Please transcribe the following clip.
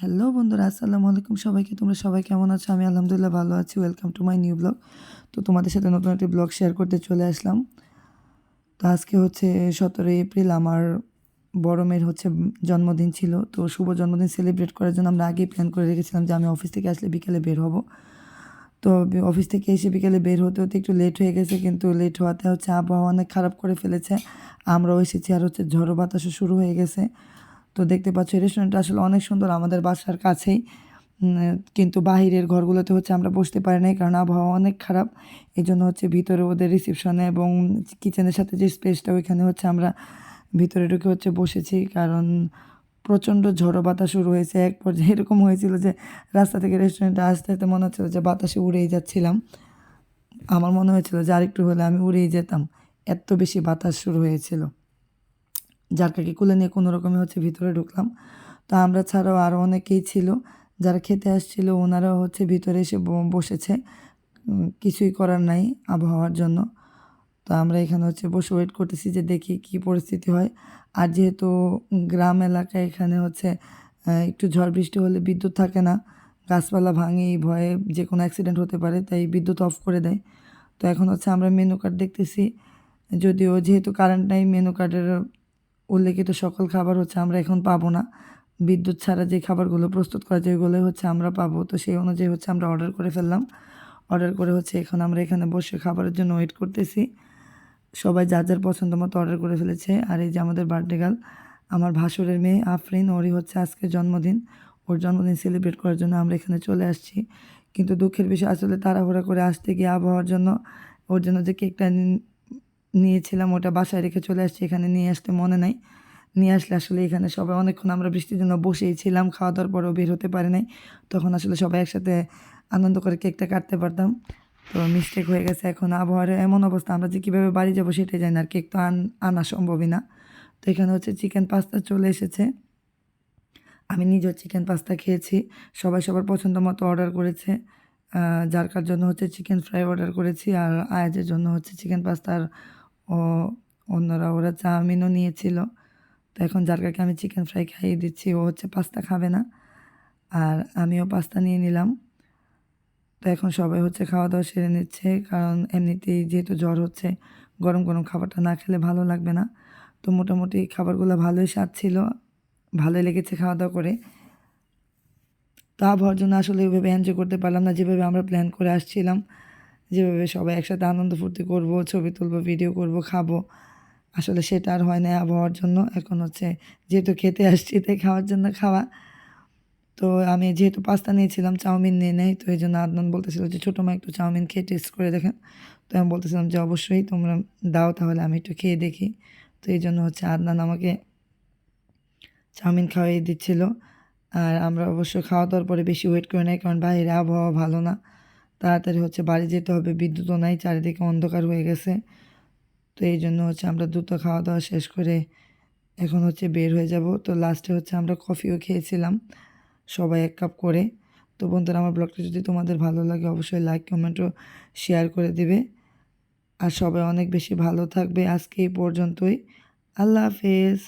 Hello বন্ধুরা, আসসালামু আলাইকুম সবাইকে। তোমরা সবাই কেমন আছো? আমি আলহামদুলিল্লাহ ভালো আছি। Welcome to my new blog তো তোমাদের সাথে নতুন একটি ব্লগ শেয়ার করতে চলে আসলাম। তো আজকে হচ্ছে সতেরোই এপ্রিল, আমার বড় মেয়ের হচ্ছে জন্মদিন ছিল। তো শুভ জন্মদিন সেলিব্রেট করার জন্য আমরা আগেই প্ল্যান করে রেখেছিলাম যে আমি অফিস থেকে আসলে বিকেলে বের হব। তো অফিস থেকে এসে বিকেলে বের হতে হতে একটু লেট হয়ে গেছে, কিন্তু লেট হওয়াতে হচ্ছে আবহাওয়া অনেক খারাপ করে ফেলেছে। আমরাও এসেছি আর হচ্ছে ঝড়ো বাতাসও শুরু হয়ে গেছে। তো দেখতে পাচ্ছ এই রেস্টুরেন্টটা আসলে অনেক সুন্দর আমাদের বাসার কাছেই। কিন্তু বাহিরের ঘরগুলোতে হচ্ছে আমরা বসতে পারি নাই, কারণ আবহাওয়া অনেক খারাপ। এই জন্য হচ্ছে ভিতরে ওদের রিসেপশনে এবং কিচেনের সাথে যে স্পেসটা ওইখানে হচ্ছে আমরা ভিতরে ঢুকে হচ্ছে বসেছি। কারণ প্রচণ্ড ঝড়ো বাতাস শুরু হয়েছে। এক পর্যায়ে এরকম হয়েছিল যে রাস্তা থেকে রেস্টুরেন্টে আসতে আসতে মনে হচ্ছিল যে বাতাসে উড়েই যাচ্ছিলাম। আমার মনে হয়েছিল যে আরেকটু হলে আমি উড়েই যেতাম। এত বেশি বাতাস শুরু হয়েছিল। জারকাকে কুলে নিয়ে কোনো রকমে হচ্ছে ভিতরে ঢুকলাম। তো আমরা ছাড়াও আরও অনেকেই ছিল যারা খেতে আসছিল, ওনারাও হচ্ছে ভিতরে এসে বসেছে। কিছুই করার নাই আবহাওয়ার জন্য। তো আমরা এখানে হচ্ছে বসে ওয়েট করতেছি যে দেখি কি পরিস্থিতি হয়। আর যেহেতু গ্রাম এলাকায় এখানে হচ্ছে একটু ঝড় বৃষ্টি হলে বিদ্যুৎ থাকে না, গাছপালা ভাঙে এই ভয়ে যে কোনো অ্যাক্সিডেন্ট হতে পারে, তাই বিদ্যুৎ অফ করে দেয়। তো এখন হচ্ছে আমরা মেনু কার্ড দেখতেছি। যদিও যেহেতু কারেন্ট নাই মেনু কার্ডের উল্লেখিত সকল খাবার হচ্ছে আমরা এখন পাবো না। বিদ্যুৎ ছাড়া যে খাবারগুলো প্রস্তুত করা যায় ওগুলোই হচ্ছে আমরা পাবো। তো সেই অনুযায়ী হচ্ছে আমরা অর্ডার করে ফেললাম। অর্ডার করে হচ্ছে এখন আমরা এখানে বসে খাবারের জন্য ওয়েট করতেছি। সবাই যার যার পছন্দ মতো অর্ডার করে ফেলেছে। আর এই যে আমাদের বার্থডে গার্ল আমার ভাসুরের মেয়ে আফরিন, ওরই হচ্ছে আজকে জন্মদিন। ওর জন্মদিন সেলিব্রেট করার জন্য আমরা এখানে চলে আসছি। কিন্তু দুঃখের বিষয়, আসলে তাড়াহুড়া করে আসতে গিয়ে আবহাওয়ার জন্য, ওর জন্য যে কেকটা নিয়েছিলাম, ওটা বাসায় রেখে চলে আসছি, এখানে নিয়ে আসতে মনে নাই। নিয়ে আসলে আসলে এখানে সবাই অনেকক্ষণ আমরা বৃষ্টির জন্য বসেই ছিলাম, খাওয়া দাওয়ার পরেও বের হতে পারি নাই। তখন আসলে সবাই একসাথে আনন্দ করে কেকটা কাটতে পারতাম। তো মিস্টেক হয়ে গেছে এখন আবহাওয়ার এমন অবস্থা, আমরা যে কীভাবে বাড়ি যাব সেটাই জানি না, আর কেক তো আন, আনা সম্ভবই না। তো এখানে হচ্ছে চিকেন পাস্তা চলে এসেছে। আমি নিজেও চিকেন পাস্তা খেয়েছি, সবাই সবার পছন্দ মতো অর্ডার করেছে। যার কার জন্য হচ্ছে চিকেন ফ্রাই অর্ডার করেছি, আর আয়াজের জন্য হচ্ছে চিকেন পাস্তা আর ও অন্যরা, ওরা চাউমিনও নিয়েছিল। তো এখন যার কাকে আমি চিকেন ফ্রাই খাইয়ে দিচ্ছি, ও হচ্ছে পাস্তা খাবে না। আর আমিও পাস্তা নিয়ে নিলাম। তো এখন সবাই হচ্ছে খাওয়া দাওয়া সেরে নিচ্ছে, কারণ এমনিতেই যেহেতু জ্বর হচ্ছে, গরম গরম খাবারটা না খেলে ভালো লাগবে না। তো মোটামুটি খাবারগুলো ভালোই স্বাদ ছিল, ভালোই লেগেছে খাওয়া দাওয়া করে। তা আবহাওয়ার জন্য আসলে ওইভাবে এনজয় করতে পারলাম না, যেভাবে আমরা প্ল্যান করে আসছিলাম। যেভাবে সবাই একসাথে আনন্দ ফুর্তি করব, ছবি তুলবো ভিডিও করব, খাব। আসলে সেটা আর হয় না আবহাওয়ার জন্য। এখন হচ্ছে যেহেতু খেতে আসছি, তাই খাওয়ার জন্য খাওয়া। তো আমি যেহেতু পাস্তা নিয়েছিলাম, চাউমিন নিয়ে নেই, তো এই জন্য আদনান বলতেছিল যে, ছোটো মা, একটু চাউমিন খেয়ে টেস্ট করে দেখেন। তো আমি বলতেছিলাম যে, অবশ্যই তোমরা দাও, তাহলে আমি একটু খেয়ে দেখি। তো এই জন্য হচ্ছে আদনান আমাকে চাউমিন খাওয়াই দিচ্ছিল। আর আমরা অবশ্য খাওয়া দাওয়ার পরে বেশি ওয়েট করি নাই, কারণ বাইরে আবহাওয়া ভালো না। তাড়াতাড়ি হচ্ছে বাড়ি যেতে হবে, বিদ্যুৎও নাই, চারিদিকে অন্ধকার হয়ে গেছে। তো এই জন্য হচ্ছে আমরা দ্রুত খাওয়া দাওয়া শেষ করে এখন হচ্ছে বের হয়ে যাব। তো লাস্টে হচ্ছে আমরা কফিও খেয়েছিলাম, সবাই এক কাপ করে। তো বন্ধুরা, আমার ব্লগটা যদি তোমাদের ভালো লাগে, অবশ্যই লাইক কমেন্টও শেয়ার করে দিবে। আর সবাই অনেক বেশি ভালো থাকবে আজকে এই পর্যন্তই। আল্লাহ হাফেজ।